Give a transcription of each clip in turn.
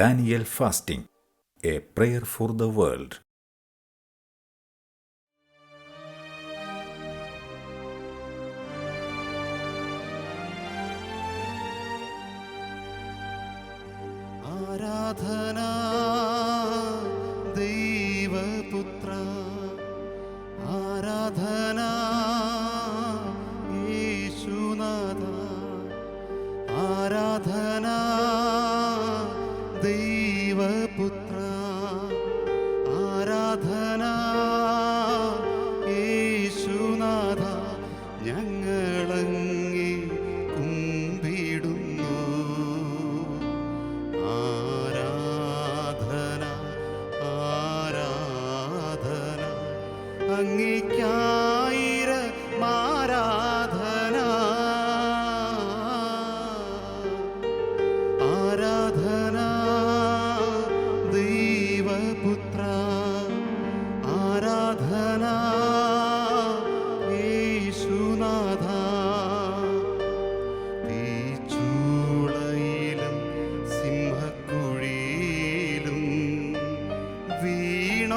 Daniel Fasting, a prayer for the world. ആരാധന ಶಿವಪುತ್ರ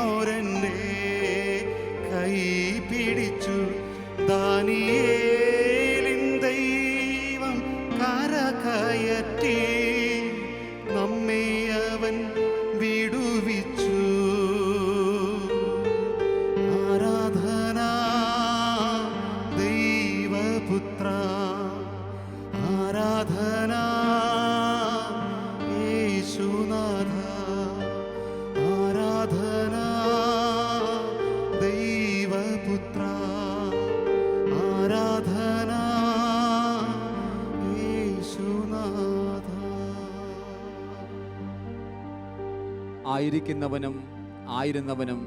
വീണോരൻ്റെ ആയിരിക്കുന്നവനും ആയിരുന്നവനും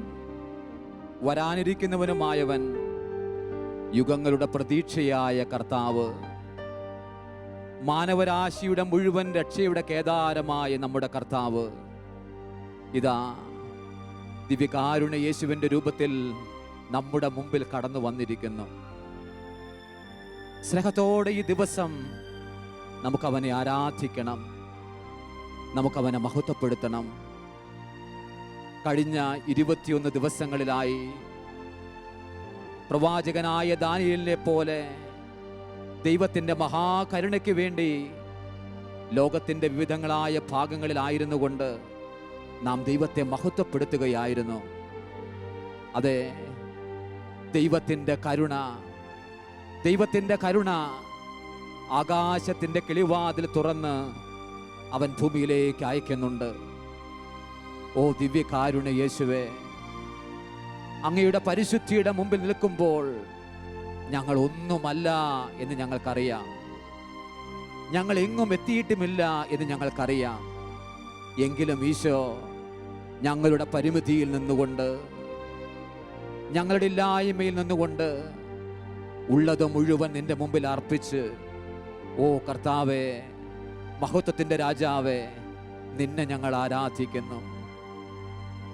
വരാനിരിക്കുന്നവനുമായവൻ യുഗങ്ങളുടെ പ്രതീക്ഷയായ കർത്താവ്. മാനവരാശിയുടെ മുഴുവൻ രക്ഷയുടെ കേദാരമായ നമ്മുടെ കർത്താവ്. ഇതാ ദിവ്യകാരുണ യേശുവിന്റെ രൂപത്തിൽ നമ്മുടെ മുമ്പിൽ കടന്നു വന്നിരിക്കുന്നു. സ്നേഹത്തോടെ ഈ ദിവസം നമുക്കവനെ ആരാധിക്കണം. നമുക്കവനെ മഹത്വപ്പെടുത്തണം. കഴിഞ്ഞ ഇരുപത്തിയൊന്ന് ദിവസങ്ങളിലായി പ്രവാചകനായ ദാനിയലിനെ പോലെ ദൈവത്തിന്റെ മഹാകരുണയ്ക്ക് വേണ്ടി ലോകത്തിന്റെ വിവിധങ്ങളായ ഭാഗങ്ങളിലായിരുന്നു കൊണ്ട് നാം ദൈവത്തെ മഹത്വപ്പെടുത്തുകയായിരുന്നു. അതെ ദൈവത്തിന്റെ കരുണ ദൈവത്തിന്റെ കരുണ ആകാശത്തിന്റെ കിളിവാതിൽ തുറന്ന് അവൻ ഭൂമിയിലേക്ക് അയക്കുന്നുണ്ട്. ഓ ദിവ്യ കാരുണ്യ യേശുവേ അങ്ങയുടെ പരിശുദ്ധിയുടെ മുമ്പിൽ നിൽക്കുമ്പോൾ ഞങ്ങൾ ഒന്നുമല്ല എന്ന് ഞങ്ങൾക്കറിയാം. ഞങ്ങൾ എങ്ങും എത്തിയിട്ടുമില്ല എന്ന് ഞങ്ങൾക്കറിയാം. എങ്കിലും ഈശോ ഞങ്ങളുടെ പരിമിതിയിൽ നിന്നുകൊണ്ട് ഞങ്ങളുടെ ഇല്ലായ്മയിൽ നിന്നുകൊണ്ട് ഉള്ളത് മുഴുവൻ നിന്റെ മുമ്പിൽ അർപ്പിച്ച് ഓ കർത്താവേ മഹത്വത്തിന്റെ രാജാവേ നിന്നെ ഞങ്ങൾ ആരാധിക്കുന്നു.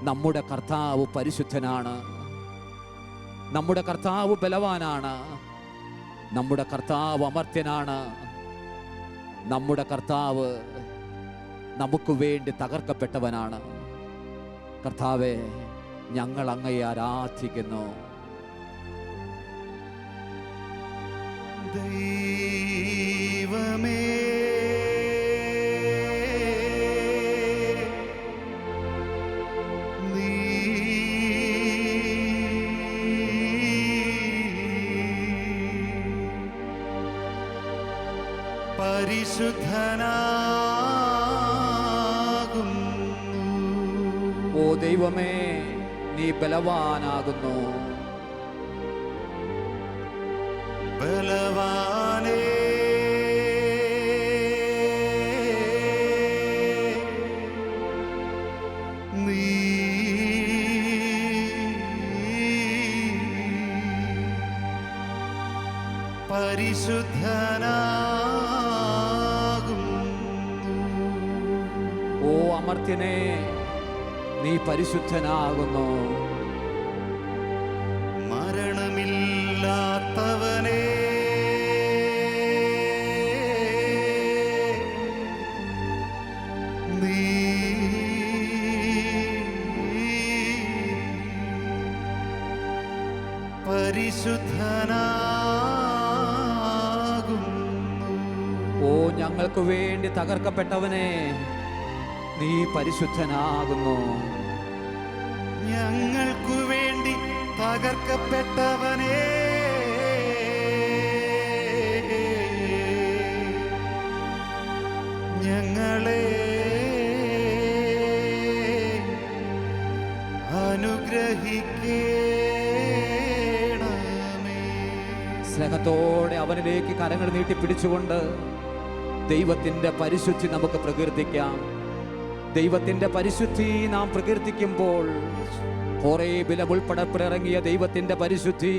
നമ്മുടെ കർത്താവ് പരിശുദ്ധനാണ്. നമ്മുടെ കർത്താവ് ബലവാനാണ്. നമ്മുടെ കർത്താവ് അമർത്യനാണ്. നമ്മുടെ കർത്താവ് നമുക്ക് വേണ്ടി തകർക്കപ്പെട്ടവനാണ്. കർത്താവെ ഞങ്ങൾ അങ്ങയെ ആരാധിക്കുന്നു. ദൈവമേ പരിശുദ്ധനാകുന്നു. ഓ ദൈവമേ നീ ബലവാനാകുന്നു. ബലവാനേ. നീ അമർത്യനെ നീ പരിശുദ്ധനാകുന്നു. മരണമില്ലാത്തവനെ നീ ഓ ഞങ്ങൾക്ക് വേണ്ടി തകർക്കപ്പെട്ടവനെ നീ പരിശുദ്ധനാകുന്നു. ഞങ്ങൾക്കു വേണ്ടി തകർക്കപ്പെട്ടവനേ. ഞങ്ങളെ അനുഗ്രഹിക്കേണമേ. സ്നേഹത്തോടെ അവനിലേക്ക് കരങ്ങൾ നീട്ടി പിടിച്ചുകൊണ്ട് ദൈവത്തിന്റെ പരിശുദ്ധി നമുക്ക് പ്രകീർത്തിക്കാം. ദൈവത്തിന്റെ പരിശുദ്ധി നാം പ്രകീർത്തിക്കുമ്പോൾ ഹോറേബില ഉൾപ്പെടപ്പിലിറങ്ങിയ ദൈവത്തിന്റെ പരിശുദ്ധി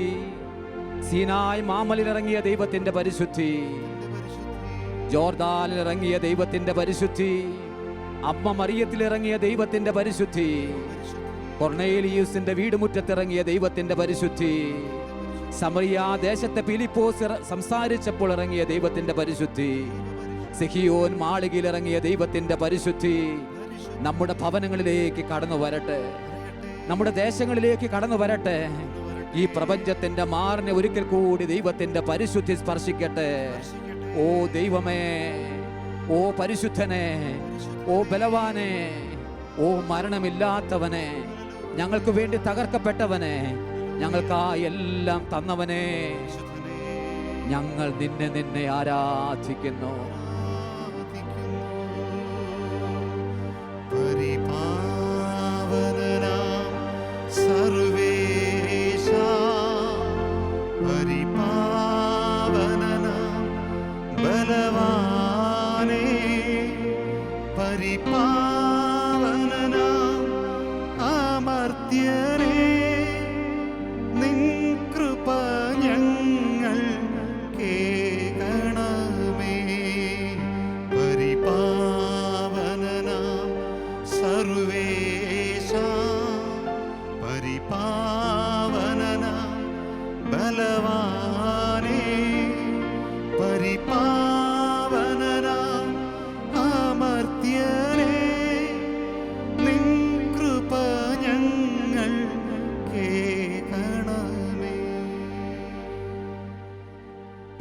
സീനായ് മാമലിലിറങ്ങിയ ദൈവത്തിന്റെ പരിശുദ്ധി ജോർദാനിൽ ഇറങ്ങിയ ദൈവത്തിന്റെ പരിശുദ്ധി അമ്മ മറിയത്തിലിറങ്ങിയ ദൈവത്തിന്റെ പരിശുദ്ധി കൊർണേലിയൂസിന്റെ വീടുമുറ്റത്തിറങ്ങിയ ദൈവത്തിന്റെ പരിശുദ്ധി സമറിയ ദേശത്തെ പിലിപ്പോസ് സംസാരിച്ചപ്പോൾ ഇറങ്ങിയ ദൈവത്തിന്റെ പരിശുദ്ധി സിഹിയോൻ മാളികയിൽ ഇറങ്ങിയ ദൈവത്തിന്റെ പരിശുദ്ധി നമ്മുടെ ഭവനങ്ങളിലേക്ക് കടന്നു വരട്ടെ. നമ്മുടെ ദേശങ്ങളിലേക്ക് കടന്നു വരട്ടെ. ഈ പ്രപഞ്ചത്തിന്റെ മാറിനെ ഒരിക്കൽ കൂടി ദൈവത്തിന്റെ പരിശുദ്ധി സ്പർശിക്കട്ടെ. ഓ ദൈവമേ ഓ പരിശുദ്ധനെ ഓ ബലവാനെ ഓ മരണമില്ലാത്തവനെ ഞങ്ങൾക്ക് വേണ്ടി തകർക്കപ്പെട്ടവനെ ഞങ്ങൾക്കായി എല്ലാം തന്നവനെ ഞങ്ങൾ നിന്നെ നിന്നെ ആരാധിക്കുന്നു.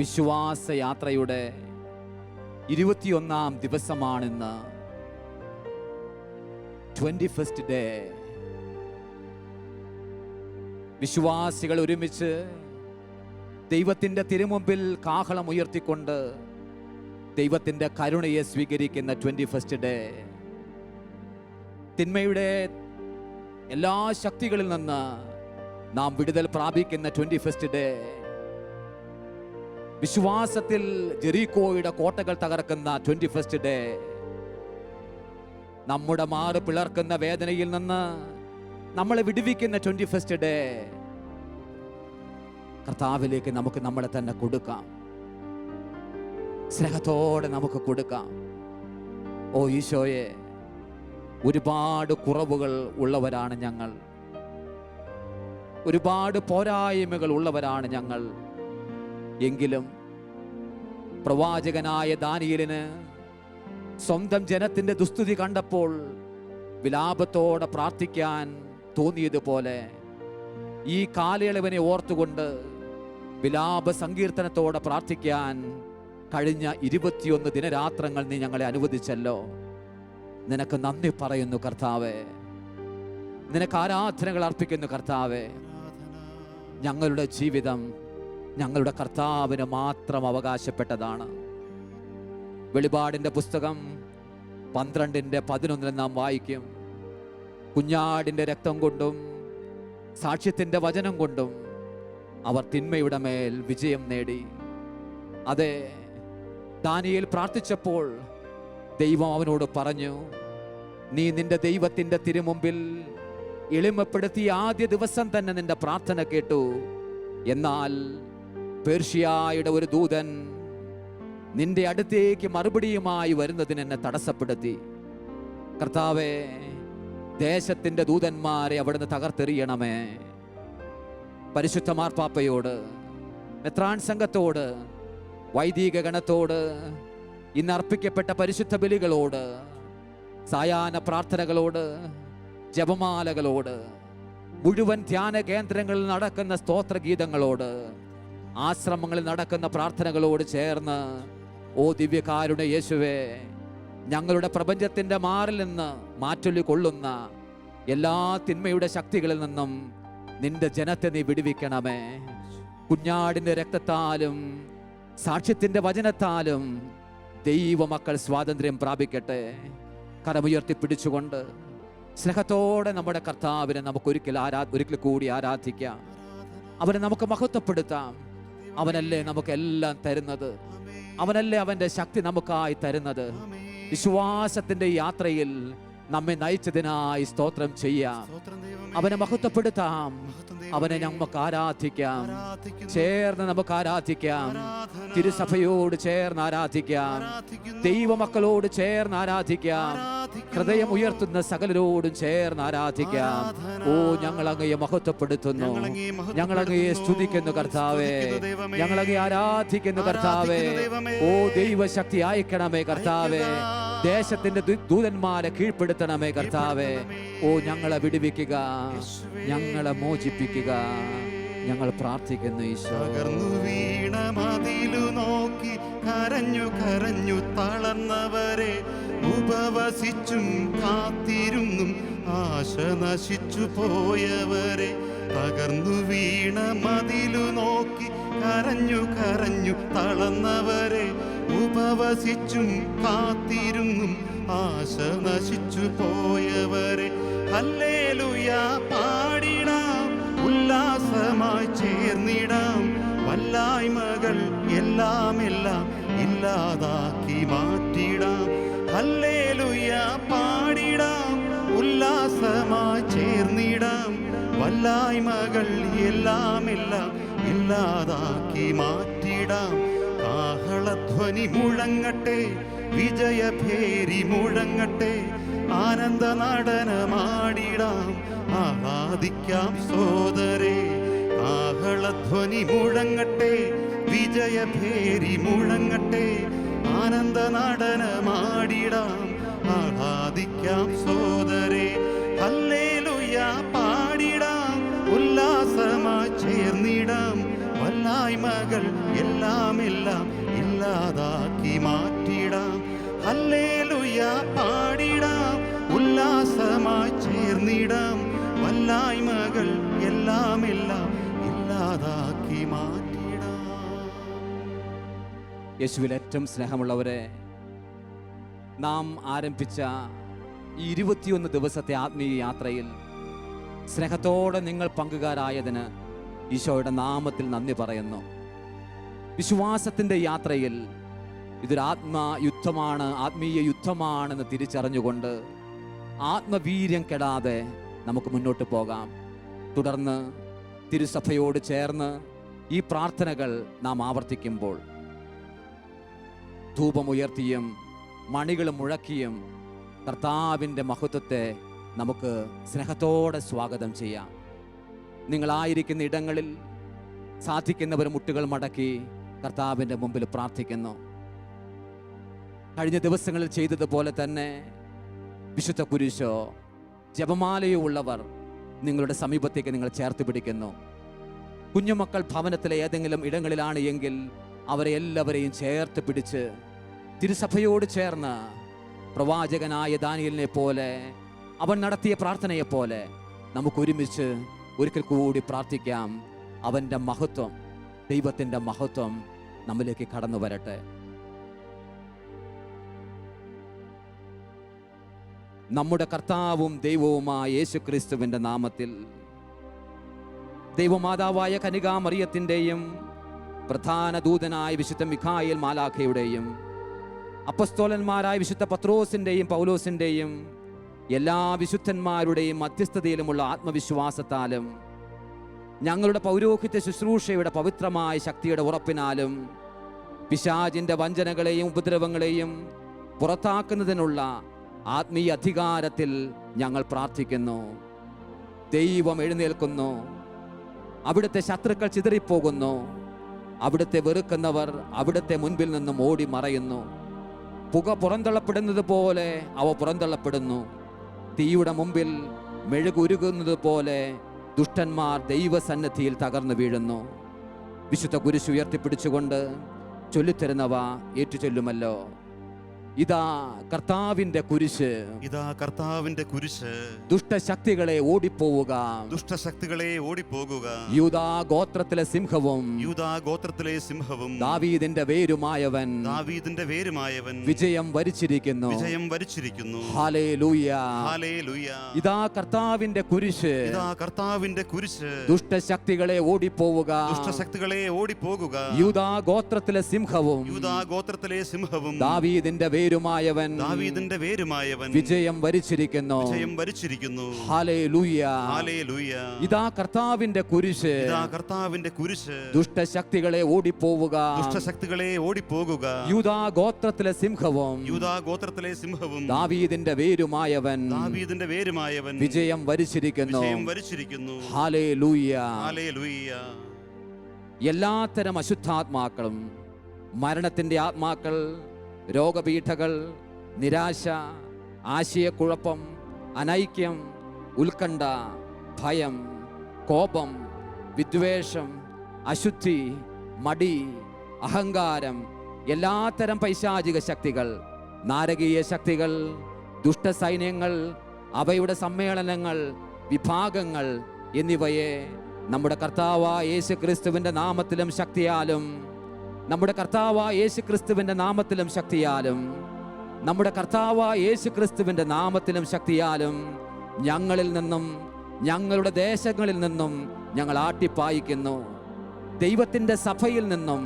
വിശ്വാസ യാത്രയുടെ ഇരുപത്തിയൊന്നാം ദിവസമാണിന്ന് ട്വന്റി ഫസ്റ്റ് ഡേ വിശ്വാസികൾ ഒരുമിച്ച് ദൈവത്തിന്റെ തിരുമുമ്പിൽ കാഹളം ഉയർത്തിക്കൊണ്ട് ദൈവത്തിന്റെ കരുണയെ സ്വീകരിക്കുന്ന ട്വന്റി ഫസ്റ്റ് ഡേ തിന്മയുടെ എല്ലാ ശക്തികളിൽ നിന്ന് നാം വിടുതൽ പ്രാപിക്കുന്ന ട്വന്റി ഫസ്റ്റ് ഡേ വിശ്വാസത്തിൽ ജെറീക്കോയുടെ കോട്ടകൾ തകർക്കുന്ന ട്വന്റി ഫസ്റ്റ് ഡേ നമ്മുടെ മാറ് പിളർക്കുന്ന വേദനയിൽ നിന്ന് നമ്മളെ വിടുവിക്കുന്ന ട്വന്റി ഫസ്റ്റ് ഡേ കർത്താവിലേക്ക് നമുക്ക് നമ്മളെ തന്നെ കൊടുക്കാം. സ്നേഹത്തോടെ നമുക്ക് കൊടുക്കാം. ഓ ഈശോയെ ഒരുപാട് കുറവുകൾ ഉള്ളവരാണ് ഞങ്ങൾ. ഒരുപാട് പോരായ്മകൾ ഉള്ളവരാണ് ഞങ്ങൾ. എങ്കിലും പ്രവാചകനായ ദാനിയലിന് സ്വന്തം ജനത്തിന്റെ ദുസ്തുതി കണ്ടപ്പോൾ വിലാപത്തോടെ പ്രാർത്ഥിക്കാൻ തോന്നിയതുപോലെ ഈ കാലയളവിനെ ഓർത്തുകൊണ്ട് വിലാപ സങ്കീർത്തനത്തോടെ പ്രാർത്ഥിക്കാൻ കഴിഞ്ഞ ഇരുപത്തിയൊന്ന് ദിനരാത്രങ്ങൾ നീ ഞങ്ങളെ അനുവദിച്ചല്ലോ. നിനക്ക് നന്ദി പറയുന്നു കർത്താവേ. നിനക്ക് ആരാധനകൾ അർപ്പിക്കുന്നു കർത്താവേ. ഞങ്ങളുടെ ജീവിതം ഞങ്ങളുടെ കർത്താവിന് മാത്രം അവകാശപ്പെട്ടതാണ്. വെളിപാടിന്റെ പുസ്തകം പന്ത്രണ്ടിന്റെ പതിനൊന്നിൽ നാം വായിക്കും. കുഞ്ഞാടിന്റെ രക്തം കൊണ്ടും സാക്ഷ്യത്തിന്റെ വചനം കൊണ്ടും അവർ തിന്മയുടെ മേൽ വിജയം നേടി. അതെ ദാനിയിൽ പ്രാർത്ഥിച്ചപ്പോൾ ദൈവം അവനോട് പറഞ്ഞു നീ നിന്റെ ദൈവത്തിന്റെ തിരുമുമ്പിൽ എളിമപ്പെടുത്തിയ ആദ്യ ദിവസം തന്നെ നിന്റെ പ്രാർത്ഥന കേട്ടു. എന്നാൽ പേർഷ്യയുടെ ഒരു ദൂതൻ നിന്റെ അടുത്തേക്ക് മറുപടിയുമായി വരുന്നതിന് എന്നെ തടസ്സപ്പെടുത്തി. കർത്താവേ ദേശത്തിന്റെ ദൂതന്മാരെ അവിടുന്ന് തകർത്തെറിയണമേ. പരിശുദ്ധ മാർപ്പാപ്പയോട് മെത്രാൻ സംഘത്തോട് വൈദിക ഗണത്തോട് ഇന്ന് അർപ്പിക്കപ്പെട്ട പരിശുദ്ധ ബലികളോട് സായാഹ്ന പ്രാർത്ഥനകളോട് ജപമാലകളോട് മുഴുവൻ ധ്യാന കേന്ദ്രങ്ങളിൽ നടക്കുന്ന സ്തോത്രഗീതങ്ങളോട് ആശ്രമങ്ങളിൽ നടക്കുന്ന പ്രാർത്ഥനകളോട് ചേർന്ന് ഓ ദിവ്യകാരുടെ യേശുവേ ഞങ്ങളുടെ പ്രപഞ്ചത്തിന്റെ മാറിൽ നിന്ന് മാറ്റൊല്ലിക്കൊള്ളുന്ന എല്ലാ തിന്മയുടെ ശക്തികളിൽ നിന്നും നിന്റെ ജനത്തെ നീ വിടുവിക്കണമേ. കുഞ്ഞാടിന്റെ രക്തത്താലും സാക്ഷ്യത്തിന്റെ വചനത്താലും ദൈവമക്കൾ സ്വാതന്ത്ര്യം പ്രാപിക്കട്ടെ. കരമുയർത്തി പിടിച്ചുകൊണ്ട് സ്നേഹത്തോടെ നമ്മുടെ കർത്താവിനെ നമുക്ക് ഒരിക്കൽ ആരാ ഒരിക്കൽ കൂടി ആരാധിക്കാം. അവനെ നമുക്ക് മഹത്വപ്പെടുത്താം. അവനല്ലേ നമുക്ക് എല്ലാം തരുന്നത്? അവനല്ലേ അവന്റെ ശക്തി നമുക്കായി തരുന്നത്? വിശ്വാസത്തിന്റെ യാത്രയിൽ നമ്മെ നയിച്ചതിനായി സ്തോത്രം ചെയ്യാം. അവനെ മഹത്വപ്പെടുത്താം. അവനെ നമുക്ക് ആരാധിക്കാം. ചേർന്ന് നമുക്ക് ആരാധിക്കാം. തിരുസഭയോട് ചേർന്ന് ആരാധിക്കാം. ദൈവമക്കളോട് ചേർന്ന് ആരാധിക്കാം. ഹൃദയം ഉയർത്തുന്ന സകലരോടും ചേർന്ന് ആരാധിക്കാം. ഓ ഞങ്ങൾ അങ്ങയെ മഹത്വപ്പെടുത്തുന്നു. ഞങ്ങൾ അങ്ങയെ സ്തുതിക്കുന്നു കർത്താവേ. ഞങ്ങൾ അങ്ങയെ ആരാധിക്കുന്നു കർത്താവേ. ഓ ദൈവശക്തി അയക്കണമേ കർത്താവേ. ദേശത്തിന്റെ ദൂതന്മാരെ കീഴ്പ്പെടുത്തണമേ കർത്താവേ. ഓ ഞങ്ങളെ വിടുവിക്കുക. ഞങ്ങളെ മോചിപ്പിക്കുക. ഞങ്ങൾ പ്രാർത്ഥിക്കുന്നു ഈശോ. വീണ മതിലു നോക്കി കരഞ്ഞു കരഞ്ഞു തളർന്നവരെ. ഉപവസിച്ചും കാത്തിരുന്നും ആശ നശിച്ചു പോയവരെ തകർന്നു വീണ മതിലു നോക്കി കരഞ്ഞു കരഞ്ഞു തളർന്നവരെ ഉപവസിച്ചും കാത്തിരുന്നും ആശ നശിച്ചു പോയവരെ. അല്ലേലുയ പാടിടാം ഉല്ലാസമായി ചേർന്നിടാം. വല്ലായ്മകൾ എല്ലാം എല്ലാം ഇല്ലാതാക്കി മാറ്റിടാം. ഹല്ലേലൂയ വല്ലായ്മകൾ എല്ലാം എല്ലാം ഇല്ലാതാക്കി മാറ്റിടാം. കാഹളധ്വനി മുഴങ്ങട്ടെ വിജയഭേരി മുഴങ്ങട്ടെ ആനന്ദ നടനമാടിടാം ആഹ്ലാദിക്കാം സോദരേ കാഹളധ്വനി മുഴങ്ങട്ടെ വിജയഭേരി മുഴങ്ങട്ടെ ആനന്ദ നടനമാടിടാം ആഹ്ലാദിക്കാം സോദരേ വല്ലായ്മകൾ എല്ലാം എല്ലാം ഇല്ലാതാക്കി മാറ്റിടാം ഹല്ലേലൂയ പാടിടാം ഉല്ലാസമായി ചേർന്നിടാം. വല്ലായ്മകൾ എല്ലാം എല്ലാം ഇല്ലാതാക്കി മാറ്റിടാം യേശുവിൽ ഏറ്റവും സ്നേഹമുള്ളവരെ നാം ആരംഭിച്ച ഈ ഇരുപത്തിയൊന്ന് ദിവസത്തെ ആത്മീയ യാത്രയിൽ സ്നേഹത്തോടെ നിങ്ങൾ പങ്കുകാരായതിന് ഈശോയുടെ നാമത്തിൽ നന്ദി പറയുന്നു. വിശ്വാസത്തിന്റെ യാത്രയിൽ ഇതൊരു ആത്മാ യുദ്ധമാണ് ആത്മീയ യുദ്ധമാണെന്ന് തിരിച്ചറിഞ്ഞുകൊണ്ട് ആത്മവീര്യം കെടാതെ നമുക്ക് മുന്നോട്ട് പോകാം. തുടർന്ന് തിരുസഭയോട് ചേർന്ന് ഈ പ്രാർത്ഥനകൾ നാം ആവർത്തിക്കുമ്പോൾ ധൂപമുയർത്തിയും മണികൾ മുഴക്കിയും കർത്താവിന്റെ മഹത്വത്തെ നമുക്ക് സ്നേഹത്തോടെ സ്വാഗതം ചെയ്യാം. നിങ്ങളായിരിക്കുന്ന ഇടങ്ങളിൽ സാധിക്കുന്നവർ മുട്ടുകൾ മടക്കി കർത്താവിന്റെ മുമ്പിൽ പ്രാർത്ഥിക്കുന്നു. കഴിഞ്ഞ ദിവസങ്ങളിൽ ചെയ്തതുപോലെ തന്നെ വിശുദ്ധ കുരിശോ ജപമാലയോ ഉള്ളവർ നിങ്ങളുടെ സമീപത്തേക്ക് നിങ്ങൾ ചേർത്ത് പിടിക്കുന്നു. കുഞ്ഞുമക്കൾ ഭവനത്തിലെ ഏതെങ്കിലും ഇടങ്ങളിലാണ് എങ്കിൽ അവരെ എല്ലാവരെയും ചേർത്ത് പിടിച്ച് തിരുസഭയോട് ചേർന്ന് പ്രവാചകനായ ദാനിയലിനെ പോലെ അവൻ നടത്തിയ പ്രാർത്ഥനയെപ്പോലെ നമുക്ക് ഒരുമിച്ച് ഒരിക്കൽ കൂടി പ്രാർത്ഥിക്കാം. അവന്റെ മഹത്വം ദൈവത്തിന്റെ മഹത്വം നമ്മിലേക്ക് കടന്നു വരട്ടെ. നമ്മുടെ കർത്താവും ദൈവവുമായ യേശു ക്രിസ്തുവിന്റെ നാമത്തിൽ ദൈവമാതാവായ കനികാമറിയത്തിന്റെയും പ്രധാന ദൂതനായ വിശുദ്ധ മിഖായൽ മാലാഖയുടെയും അപ്പസ്തോലന്മാരായ വിശുദ്ധ പത്രോസിന്റെയും പൗലോസിന്റെയും എല്ലാ വിശുദ്ധന്മാരുടെയും മധ്യസ്ഥതയിലുമുള്ള ആത്മവിശ്വാസത്താലും ഞങ്ങളുടെ പൗരോഹിത്യ ശുശ്രൂഷയുടെ പവിത്രമായ ശക്തിയുടെ ഉറപ്പിനാലും പിശാചിന്റെ വഞ്ചനകളെയും ഉപദ്രവങ്ങളെയും പുറത്താക്കുന്നതിനുള്ള ആത്മീയ അധികാരത്തിൽ ഞങ്ങൾ പ്രാർത്ഥിക്കുന്നു. ദൈവം എഴുന്നേൽക്കുന്നു. അവിടുത്തെ ശത്രുക്കൾ ചിതറിപ്പോകുന്നു. അവിടുത്തെ വെറുക്കുന്നവർ അവിടുത്തെ മുൻപിൽ നിന്നും ഓടി മറയുന്നു പുക പുറന്തള്ളപ്പെടുന്നത് പോലെ അവ പുറന്തള്ളപ്പെടുന്നു. തീയുടെ മുമ്പിൽ മെഴുകുരുകുന്നത് പോലെ ദുഷ്ടന്മാർ ദൈവസന്നദ്ധിയിൽ തകർന്നു വീഴുന്നു. വിശുദ്ധ കുരിശ് ഉയർത്തിപ്പിടിച്ചുകൊണ്ട് ചൊല്ലിത്തരുന്നവ ഏറ്റുചൊല്ലുമല്ലോ. ഇതാ കർത്താവിന്റെ കുരിശ്. ഇതാ കർത്താവിന്റെ കുരിശ്. ദുഷ്ടശക്തികളെ ഓടിപ്പോവുക. ദുഷ്ടശക്തികളെ ഓടിപ്പോകുക. യൂദാ ഗോത്രത്തിലെ സിംഹവും യൂദാ ഗോത്രത്തിലെ സിംഹവും ദാവീദിന്റെ വേരുമായവൻ ദാവീദിന്റെ വേരുമായവൻ വിജയം വരിച്ചിരിക്കുന്നു. വിജയം വരിച്ചിരിക്കുന്നു. Hallelujah hallelujah. ഇതാ കർത്താവിന്റെ കുരിശ്. ഇതാ കർത്താവിന്റെ കുരിശ്. ദുഷ്ടശക്തികളെ ഓടിപ്പോവുക. ദുഷ്ടശക്തികളെ ഓടിപ്പോകുക. യൂദാ ഗോത്രത്തിലെ സിംഹവും യൂദാ ഗോത്രത്തിലെ സിംഹവും ദാവീദിന്റെ വേരുമായവൻ ദാവീദിന്റെ വേരുമായവൻ വിജയം വരിച്ചിരിക്കുന്നു. വിജയം വരിച്ചിരിക്കുന്നു. ഹല്ലേലൂയ. ഹാലേലൂയ ഇതാ കർത്താവിന്റെ കുരിശ്. ഇതാ കർത്താവിന്റെ കുരിശ്. ദുഷ്ടശക്തികളെ ഓടിപ്പോവുക. ദുഷ്ടശക്തികളെ ഓടിപ്പോകുക. യൂദാ ഗോത്രത്തിലെ സിംഹവും. യൂദാ ഗോത്രത്തിലെ സിംഹവും. ദാവീദിന്റെ വേരുമായവൻ ദാവീദിന്റെ വേരുമായവൻ വിജയം വരിച്ചിരിക്കുന്നു. വിജയം വരിച്ചിരിക്കുന്നു. ഹാലേലൂയ ഹാലേലൂയ എല്ലാത്തരം അശുദ്ധാത്മാക്കളും മരണത്തിന്റെ ആത്മാക്കൾ രോഗപീഠകൾ നിരാശ ആശയക്കുഴപ്പം അനൈക്യം ഉത്കണ്ഠ ഭയം കോപം വിദ്വേഷം അശുദ്ധി മടി അഹങ്കാരം എല്ലാത്തരം പൈശാചിക ശക്തികൾ നാരകീയ ശക്തികൾ ദുഷ്ടസൈന്യങ്ങൾ അവയുടെ സമ്മേളനങ്ങൾ വിഭാഗങ്ങൾ എന്നിവയെ നമ്മുടെ കർത്താവായ യേശു ക്രിസ്തുവിന്റെ നാമത്തിലും ശക്തിയാലും നമ്മുടെ കർത്താവ യേശു ക്രിസ്തുവിന്റെ നാമത്തിലും ശക്തിയാലും നമ്മുടെ കർത്താവ യേശു ക്രിസ്തുവിന്റെ നാമത്തിലും ശക്തിയാലും ഞങ്ങളിൽ നിന്നും ഞങ്ങളുടെ ദേശങ്ങളിൽ നിന്നും ഞങ്ങൾ ആട്ടിപ്പായിക്കുന്നു. ദൈവത്തിന്റെ സഭയിൽ നിന്നും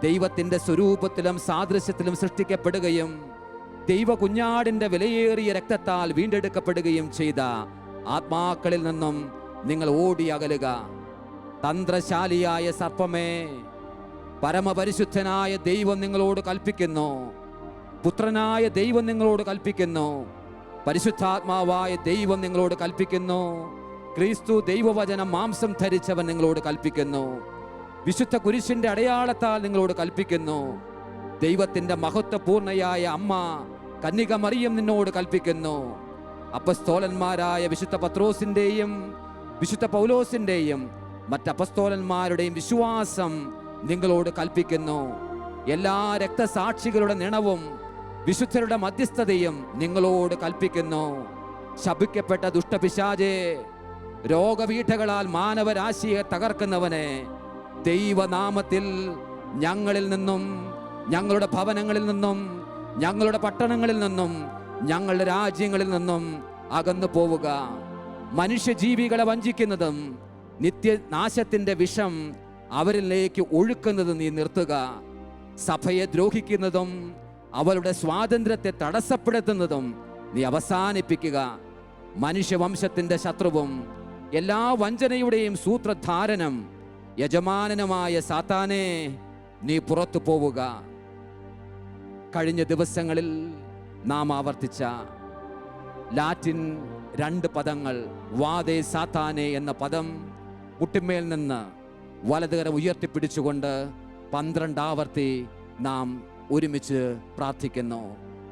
ദൈവത്തിന്റെ സ്വരൂപത്തിലും സാദൃശ്യത്തിലും സൃഷ്ടിക്കപ്പെടുകയും ദൈവ കുഞ്ഞാടിന്റെ വിലയേറിയ രക്തത്താൽ വീണ്ടെടുക്കപ്പെടുകയും ചെയ്ത ആത്മാക്കളിൽ നിന്നും നിങ്ങൾ ഓടി അകലുക തന്ത്രശാലിയായ സർപ്പമേ പരമപരിശുദ്ധനായ ദൈവം നിങ്ങളോട് കൽപ്പിക്കുന്നു. പുത്രനായ ദൈവം നിങ്ങളോട് കൽപ്പിക്കുന്നു. പരിശുദ്ധാത്മാവായ ദൈവം നിങ്ങളോട് കൽപ്പിക്കുന്നു. ക്രിസ്തു ദൈവവചനം മാംസം ധരിച്ചവൻ നിങ്ങളോട് കൽപ്പിക്കുന്നു. വിശുദ്ധ കുരിശിന്റെ അടയാളത്താൽ നിങ്ങളോട് കൽപ്പിക്കുന്നു. ദൈവത്തിന്റെ മഹത്വപൂർണയായ അമ്മ കന്യക മറിയം നിന്നോട് കൽപ്പിക്കുന്നു. അപ്പസ്തോലന്മാരായ വിശുദ്ധ പത്രോസിന്റെയും വിശുദ്ധ പൗലോസിന്റെയും മറ്റപ്പസ്തോലന്മാരുടെയും വിശ്വാസം നിങ്ങളോട് കൽപ്പിക്കുന്നു. എല്ലാ രക്തസാക്ഷികളുടെ നിണവും വിശുദ്ധരുടെ മധ്യസ്ഥതയും നിങ്ങളോട് കൽപ്പിക്കുന്നു. ശപിക്കപ്പെട്ട ദുഷ്ടപിശാചേ രോഗവീഠകളാൽ മാനവരാശിയെ തകർക്കുന്നവനെ ദൈവനാമത്തിൽ ഞങ്ങളിൽ നിന്നും ഞങ്ങളുടെ ഭവനങ്ങളിൽ നിന്നും ഞങ്ങളുടെ പട്ടണങ്ങളിൽ നിന്നും ഞങ്ങളുടെ രാജ്യങ്ങളിൽ നിന്നും അകന്നു പോവുക. മനുഷ്യജീവികളെ വഞ്ചിക്കുന്നതും നിത്യനാശത്തിന്റെ വിഷം അവരിലേക്ക് ഒഴുക്കുന്നത് നീ നിർത്തുക. സഭയെ ദ്രോഹിക്കുന്നതും അവളുടെ സ്വാതന്ത്ര്യത്തെ തടസ്സപ്പെടുത്തുന്നതും നീ അവസാനിപ്പിക്കുക. മനുഷ്യവംശത്തിന്റെ ശത്രുവും എല്ലാ വഞ്ചനയുടെയും സൂത്രധാരനം യജമാനനുമായ സാത്താനെ നീ പുറത്തു പോവുക. കഴിഞ്ഞ ദിവസങ്ങളിൽ നാം ആവർത്തിച്ച ലാറ്റിൻ രണ്ട് പദങ്ങൾ വാദേ സാത്താനെ എന്ന പദം മുട്ടിന്മേൽ നിന്ന് വലതുകരം ഉയർത്തിപ്പിടിച്ചുകൊണ്ട് പന്ത്രണ്ടാവർത്തി നാം ഒരുമിച്ച് പ്രാർത്ഥിക്കുന്നു.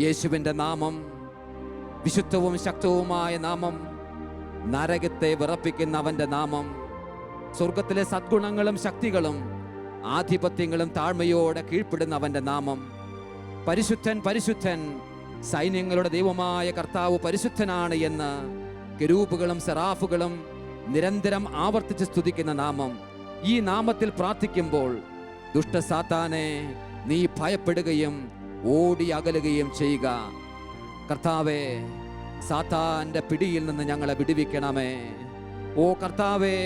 യേശുവിന്റെ നാമം വിശുദ്ധവും ശക്തവുമായ നാമം നരകത്തെ വിറപ്പിക്കുന്ന അവന്റെ നാമം സ്വർഗത്തിലെ സദ്ഗുണങ്ങളും ശക്തികളും ആധിപത്യങ്ങളും താഴ്മയോടെ കീഴ്പ്പെടുന്ന അവന്റെ നാമം. പരിശുദ്ധൻ പരിശുദ്ധൻ സൈന്യങ്ങളുടെ ദൈവമായ കർത്താവ് പരിശുദ്ധനാണ് എന്ന് കെരൂപുകളും സെറാഫുകളും നിരന്തരം ആവർത്തിച്ച് സ്തുതിക്കുന്ന നാമം. ഈ നാമത്തിൽ പ്രാർത്ഥിക്കുമ്പോൾ ദുഷ്ടസാത്താനെ നീ ഭയപ്പെടുകയും ഓടി അകലുകയും ചെയ്യുക. കർത്താവെ സാത്താന്റെ പിടിയിൽ നിന്ന് ഞങ്ങളെ വിടുവിക്കണമേ. ഓ കർത്താവേ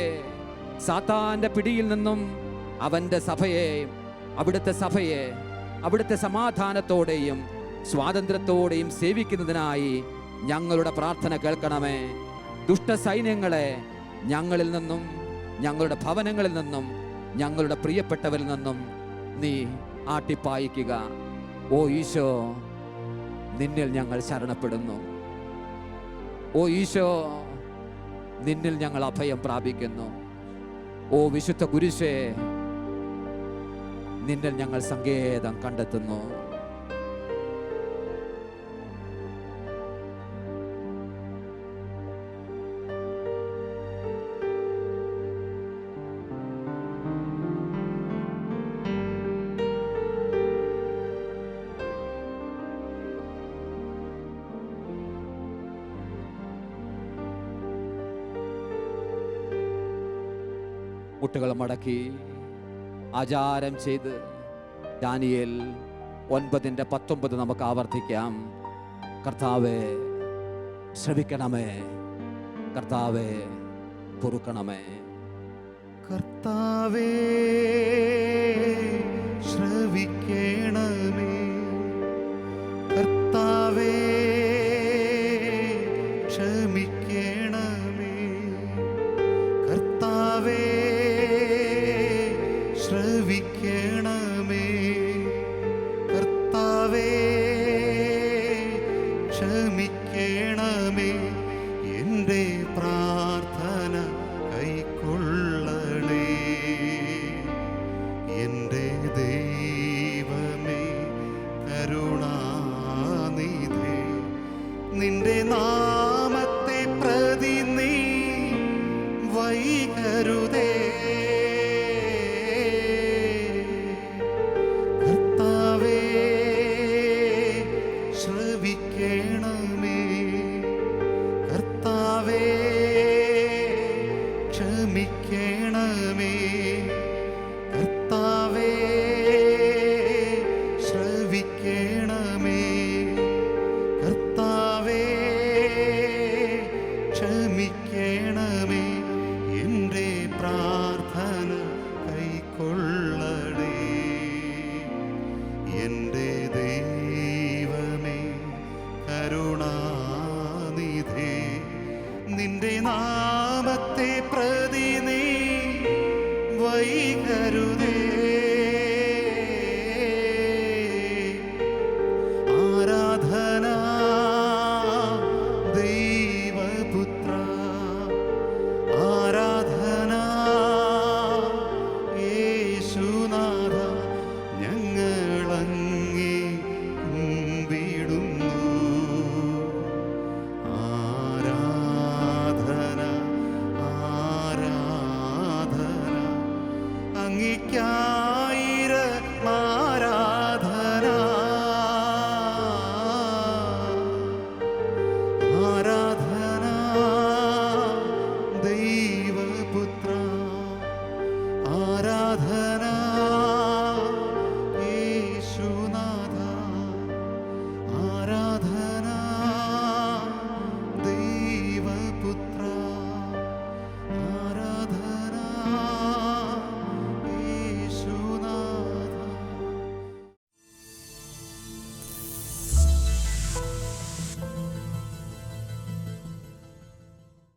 സാത്താന്റെ പിടിയിൽ നിന്നും അവന്റെ സഭയെ അവിടുത്തെ സഭയെ അവിടുത്തെ സമാധാനത്തോടെയും സ്വാതന്ത്ര്യത്തോടെയും സേവിക്കുന്നതിനായി ഞങ്ങളുടെ പ്രാർത്ഥന കേൾക്കണമേ. ദുഷ്ട സൈന്യങ്ങളെ ഞങ്ങളിൽ നിന്നും ഞങ്ങളുടെ ഭവനങ്ങളിൽ നിന്നും ഞങ്ങളുടെ പ്രിയപ്പെട്ടവരിൽ നിന്നും നീ ആട്ടിപ്പായിക്കുക. ഓ ഈശോ നിന്നിൽ ഞങ്ങൾ ശരണപ്പെടുന്നു. ഓ ഈശോ നിന്നിൽ ഞങ്ങൾ അഭയം പ്രാപിക്കുന്നു. ഓ വിശുദ്ധ കുരിശേ നിന്നിൽ ഞങ്ങൾ സങ്കേതം കണ്ടെത്തുന്നു. മുട്ടുകൾ മടക്കി ആചാരം ചെയ്ത് ദാനിയേൽ ഒൻപതിന്റെ പത്തൊമ്പത് നമുക്ക് ആവർത്തിക്കാം. കർത്താവെ ശ്രവിക്കണമേ. കർത്താവെ പൊറുക്കണമേ. കർത്താവേ